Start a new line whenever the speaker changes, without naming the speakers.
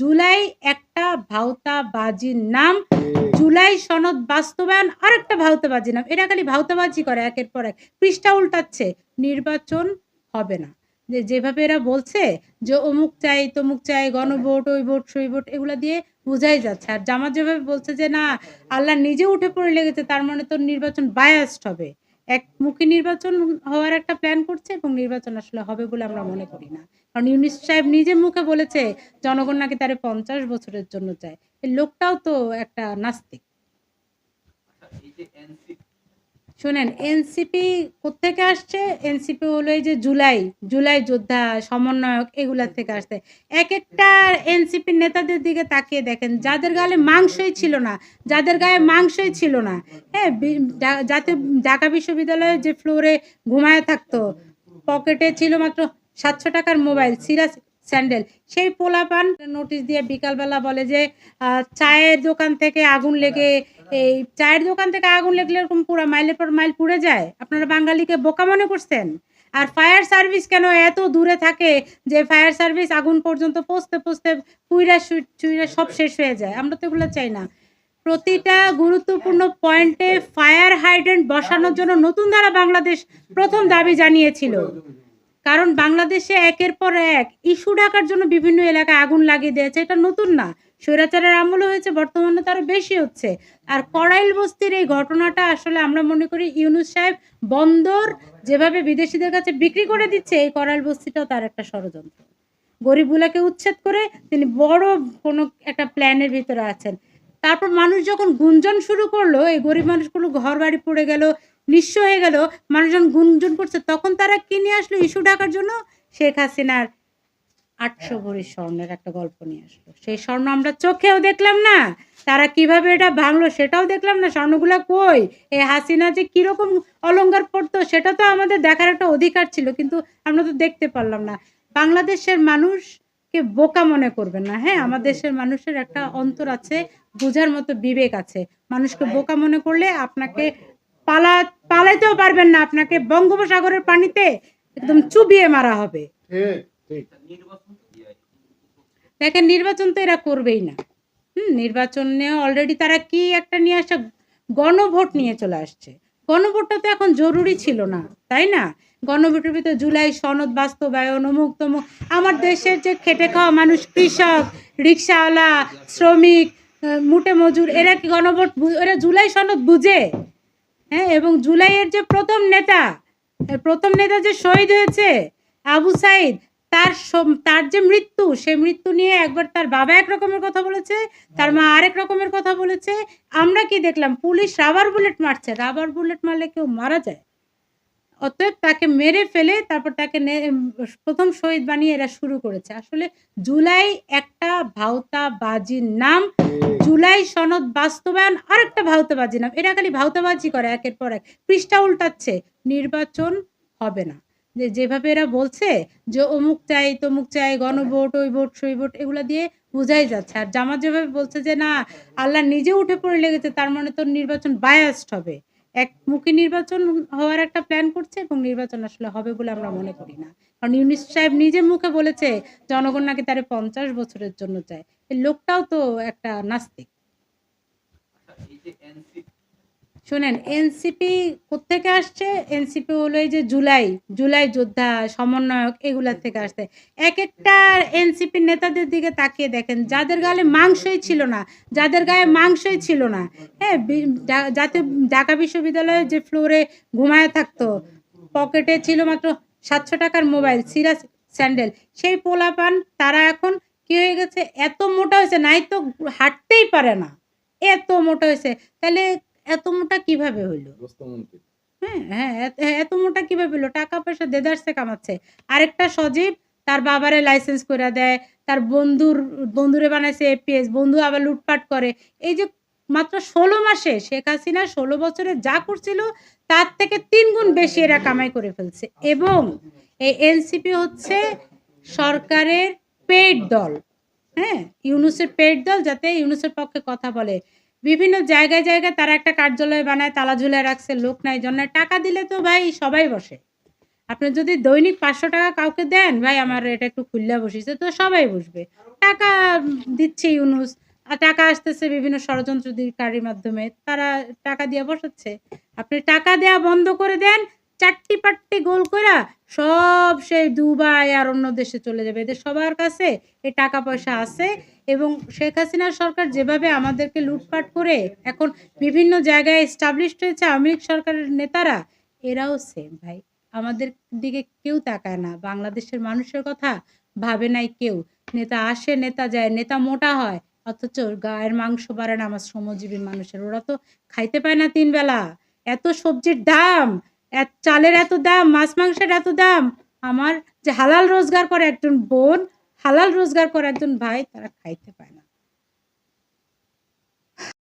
জুলাই একটা ভাওতাবাজির নাম, জুলাই সনদ বাস্তবায়ন আরেকটা ভাওতাবাজি নাম। এরা খালি ভাওতাবাজি করে একের পর এক। পৃষ্ঠা উল্টাচ্ছে, নির্বাচন হবে না। যে যেভাবে এরা বলছে যে অমুক চাই, তমুক চাই, গণভোট ওই ভোট সই ভোট এগুলা দিয়ে বোঝাই যাচ্ছে। আর জামাত যেভাবে বলছে যে না, আল্লাহ নিজে উঠে পড়ে লেগেছে, তার মানে তো নির্বাচন বায়াস্ট হবে। একমুখী নির্বাচন হওয়ার একটা প্ল্যান করছে এবং নির্বাচন আসলে হবে বলে আমরা মনে করি না। কারণ ইউনিস সাহেব নিজের মুখে বলেছে, জনগণ নাকি তারে পঞ্চাশ বছরের জন্য চায়। এই লোকটাও তো একটা নাস্তিক। শোনেন, এনসিপি কোত্থেকে আসছে? এনসিপি হলো এই যে জুলাই জুলাই যোদ্ধা, সমন্বয়ক এগুলার থেকে আসছে। এক একটা এনসিপির নেতাদের দিকে তাকিয়ে দেখেন, যাদের গালে মাংসই ছিল না, যাদের গায়ে মাংসই ছিল না। হ্যাঁ জাতীয়, ঢাকা বিশ্ববিদ্যালয়ে যে ফ্লোরে ঘুমায় থাকতো পকেটে ছিল মাত্র সাতশো টাকার মোবাইল সিরাজ স্যান্ডেল। সেই পোলাপান নোটিশ দিয়ে বিকালবেলা বলে যে চায়ের দোকান থেকে আগুন লেগে, এই চায়ের দোকান থেকে আগুন লেগলে এরকম পুরো মাইলের পর মাইল পুড়ে যায়। আপনারা বাঙালিকে বোকা মনে করছেন? আর ফায়ার সার্ভিস কেন এত দূরে থাকে যে ফায়ার সার্ভিস আগুন পর্যন্ত পৌঁছতে পৌঁছতে পুইরা সু- চুইরা সব শেষ হয়ে যায়? আমরা তো এগুলো চাই না। প্রতিটা গুরুত্বপূর্ণ পয়েন্টে ফায়ার হাইড্রেন্ট বসানোর জন্য নতুন ধারা বাংলাদেশ প্রথম দাবি জানিয়েছিল। কারণ বাংলাদেশে একের পর এক ইস্যু ডাকার জন্য বিভিন্ন এলাকায় আগুন লাগিয়ে দিয়েছে। এটা নতুন না। স্বৈরাচারের আমলও হয়েছে, বর্তমানে তারও বেশি হচ্ছে। আর কড়াইল বস্তির এই ঘটনাটা আসলে আমরা মনে করি ইউনুস সাহেব বন্দর যেভাবে বিদেশিদের কাছে বিক্রি করে দিচ্ছে, এই কড়াইল বস্তিটাও তার একটা ষড়যন্ত্র। গরিবগুলাকে উচ্ছেদ করে তিনি বড় কোনো একটা প্ল্যানের ভিতরে আছেন। তারপর মানুষ যখন গুঞ্জন শুরু করল, এই গরিব মানুষগুলো ঘর বাড়ি পড়ে গেল নিঃস্ব হয়ে গেল। মানুষজন গুঞ্জন করছে। তখন তারা কিনে আসলো? ইস্যু ডাকার জন্য শেখ হাসিনার আটশো ভরি স্বর্ণের একটা গল্প নিয়ে আসলো। সেই স্বর্ণ আমরা চোখেও দেখলাম না। তারা কীভাবে এটা ভাঙলো সেটাও দেখলাম না। স্বর্ণগুলা কই? এই হাসিনা যে কীরকম অলংকার পড়তো সেটা তো আমাদের দেখার একটা অধিকার ছিল কিন্তু আমরা তো দেখতে পারলাম না। বাংলাদেশের মানুষকে বোকা মনে করবেন না হ্যাঁ? আমাদের দেশের মানুষের একটা অন্তর আছে বোঝার মতো বিবেক আছে। মানুষকে বোকা মনে করলে আপনাকে পালা পালাইতেও পারবেন না। আপনাকে বঙ্গোপসাগরের পানিতে একদম চুবিয়ে মারা হবে। দেখেন নির্বাচন তো এরা করবেই না। হুম নির্বাচনে অলরেডি তারা কি একটা নিয়ে আসছে গণভোট নিয়ে চলে আসছে। গণভোটটা তো এখন জরুরি ছিল না তাই না? গণভোটের ভিতরে জুলাই সনদ বাস্তবায়ন অমুক তমুক। আমার দেশের যে খেটে খাওয়া মানুষ কৃষক রিক্সাওয়ালা শ্রমিক মুটে মজুর এরা কি গণভোট এরা জুলাই সনদ বুঝে? হ্যাঁ এবং জুলাইয়ের যে প্রথম নেতা প্রথম নেতা যে শহীদ হয়েছে, আবু সাইদ, তার তার যে মৃত্যু, সেই মৃত্যু নিয়ে একবার তার বাবা এক রকমের কথা বলেছে, তার মা আরেক রকমের কথা বলেছে। আমরা কি দেখলাম? পুলিশ রাবার বুলেট মারছে। রাবার বুলেট মারলে কেউ মারা যায়? অতএব তাকে মেরে ফেলে তারপর তাকে প্রথম শহীদ বানিয়ে এরা শুরু করেছে। আসলে জুলাই একটা ভাওতাবাজির নাম জুলাই সনদ বাস্তবায়ন আরেকটা ভাওতাবাজি নাম। এরা খালি ভাওতাবাজি করে একের পর এক। পৃষ্ঠা উল্টাচ্ছে নির্বাচন হবে না। যে যেভাবে এরা বলছে যে অমুক চাই তমুক চাই গণভোট ওই ভোট সই ভোট এগুলা দিয়ে বোঝাই যাচ্ছে। আর জামাত যেভাবে বলছে যে না আল্লাহ নিজে উঠে পড়ে লেগেছে তার মানে তো নির্বাচন বায়াসড হবে। একমুখী নির্বাচন হওয়ার একটা প্ল্যান করছে এবং নির্বাচন আসলে হবে বলে আমরা মনে করি না। কারণ ইউনিস সাহেব নিজে মুখে বলেছে, জনগণ নাকি তারে পঞ্চাশ বছরের জন্য চায়। এই লোকটাও তো একটা নাস্তিক। শোনেন এনসিপি কোত্থেকে আসছে? এনসিপি হলো এই যে জুলাই জুলাই যোদ্ধা, সমন্বয়ক এগুলার থেকে আসছে। এক একটা এনসিপির নেতাদের দিকে তাকিয়ে দেখেন, যাদের গালে মাংসই ছিল না, যাদের গায়ে মাংসই ছিল না। হ্যাঁ জাতীয় ঢাকা বিশ্ববিদ্যালয়ে যে ফ্লোরে ঘুমায় থাকতো, পকেটে ছিল মাত্র সাতশো টাকার মোবাইল, সিরাজ স্যান্ডেল। সেই পোলাপান, তারা এখন কি হয়ে গেছে? এত মোটা হয়েছে, নাই তো হাঁটতেই পারে না। এত মোটা হয়েছে। তাহলে এত মোটা কীভাবে হইল? হ্যাঁ হ্যাঁ এত- এত মোটা কীভাবে হলো টাকা পয়সা দেদারসে কামাচ্ছে। আরেকটা সজীব তার বাবারে লাইসেন্স করে দেয় তার বন্ধুর বন্ধুরে বানাইছে এপিএস বন্ধু আবার লুটপাট করে। এই যে মাত্র ষোলো মাসে শেখ হাসিনা ষোলো বছরে যা করছিল তার থেকে তিন গুণ বেশি এরা কামাই করে ফেলছে। এবং এই এনসিপি হচ্ছে সরকারের পেড দল। হ্যাঁ ইউনুসের পেড দল যাতে ইউনুসের পক্ষে কথা বলে। বিভিন্ন জায়গায় জায়গায় তারা একটা কার্যালয় বানায়, তালা ঝুলে রাখছে, লোক নাই জন্য টাকা দিলে তো ভাই সবাই বসে। আপনি যদি দৈনিক পাঁচশো টাকা কাউকে দেন, ভাই আমার এটা একটু খুললা বসিছে, তো সবাই বসবে। টাকা দিচ্ছে ইউনুস, আর টাকা আসতেছে বিভিন্ন ষড়যন্ত্রকারীর মাধ্যমে, তারা টাকা দিয়ে বসাচ্ছে। আপনি টাকা দেয়া বন্ধ করে দেন, চারটি পাট্টি গোল কইরা সব সেই দুবাই আর অন্য দেশে চলে যাবে। এদের সবার কাছে এই টাকা পয়সা আছে এবং শেখ হাসিনার সরকার যেভাবে আমাদেরকে লুটপাট করে এখন বিভিন্ন জায়গায় এস্টাবলিশড হয়েছে, আওয়ামী সরকারের নেতারা, এরাও সেম ভাই। আমাদের দিকে কেউ তাকায় না। বাংলাদেশের মানুষের কথা ভাবে নাই কেউ। নেতা আসে, নেতা যায়, নেতা মোটা হয়, অথচ গায়ের মাংস বাড়ে না আমার শ্রমজীবী মানুষের। ওরা তো খাইতে পায় না তিন বেলা। এত সবজির দাম, এত চালের এত দাম, মাছ মাংসের এত দাম। আমার যে হালাল রোজগার করে একজন বোন হালাল রোজগার করার একজন ভাই তারা খাইতে পায় না।